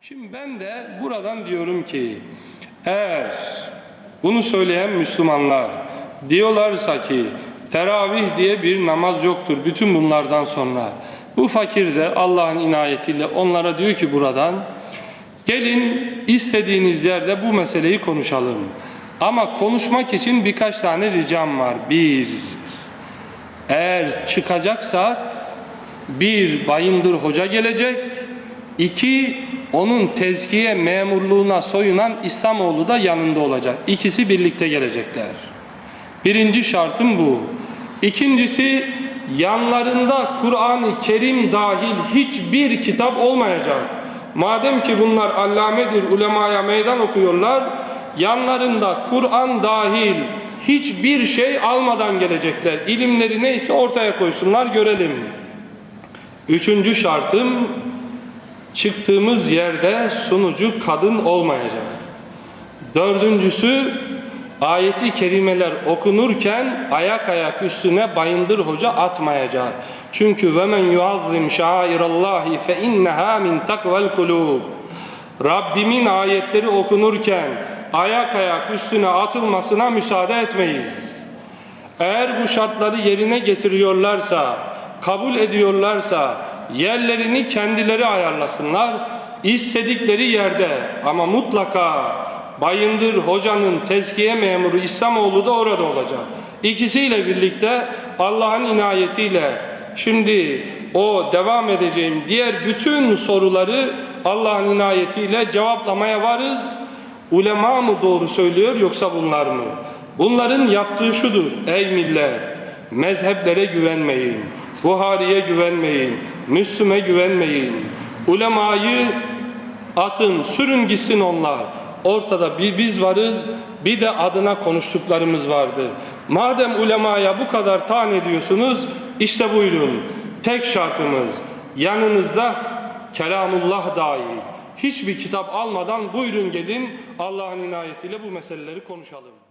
Şimdi ben de buradan diyorum ki eğer bunu söyleyen Müslümanlar diyorlarsa ki teravih diye bir namaz yoktur bütün bunlardan sonra bu fakir de Allah'ın inayetiyle onlara diyor ki buradan gelin istediğiniz yerde bu meseleyi konuşalım. Ama konuşmak için birkaç tane ricam var. Bir, eğer çıkacaksak bir Bayındır Hoca gelecek. iki onun tezkiye memurluğuna soyunan İslamoğlu da yanında olacak. İkisi birlikte gelecekler. Birinci şartım bu. İkincisi yanlarında Kur'an-ı Kerim dahil hiçbir kitap olmayacak. Madem ki bunlar allamedir, ulemaya meydan okuyorlar, yanlarında Kur'an dahil hiçbir şey almadan gelecekler. İlimleri neyse ortaya koysunlar görelim. Üçüncü şartım çıktığımız yerde sunucu kadın olmayacak. Dördüncüsü ayeti kerimeler okunurken ayak ayak üstüne bayındır hoca atmayacak. Çünkü ve men yuazzim şairallahi fe inneha min kulub. Rabbimin ayetleri okunurken ayak ayak üstüne atılmasına müsaade etmeyiz. Eğer bu şartları yerine getiriyorlarsa, kabul ediyorlarsa yerlerini kendileri ayarlasınlar. istedikleri yerde ama mutlaka Bayındır Hoca'nın tezkiye memuru İslamoğlu da orada olacak. İkisiyle birlikte Allah'ın inayetiyle şimdi o devam edeceğim diğer bütün soruları Allah'ın inayetiyle cevaplamaya varız. Ulema mı doğru söylüyor yoksa bunlar mı? Bunların yaptığı şudur. Ey millet mezheplere güvenmeyin. Buhari'ye güvenmeyin. Müslüme güvenmeyin. Ulemayı atın, sürün gitsin onlar. Ortada bir biz varız, bir de adına konuştuklarımız vardı. Madem ulemaya bu kadar taan ediyorsunuz, işte buyurun. Tek şartımız yanınızda kelamullah dahil. Hiçbir kitap almadan buyurun gelin Allah'ın inayetiyle bu meseleleri konuşalım.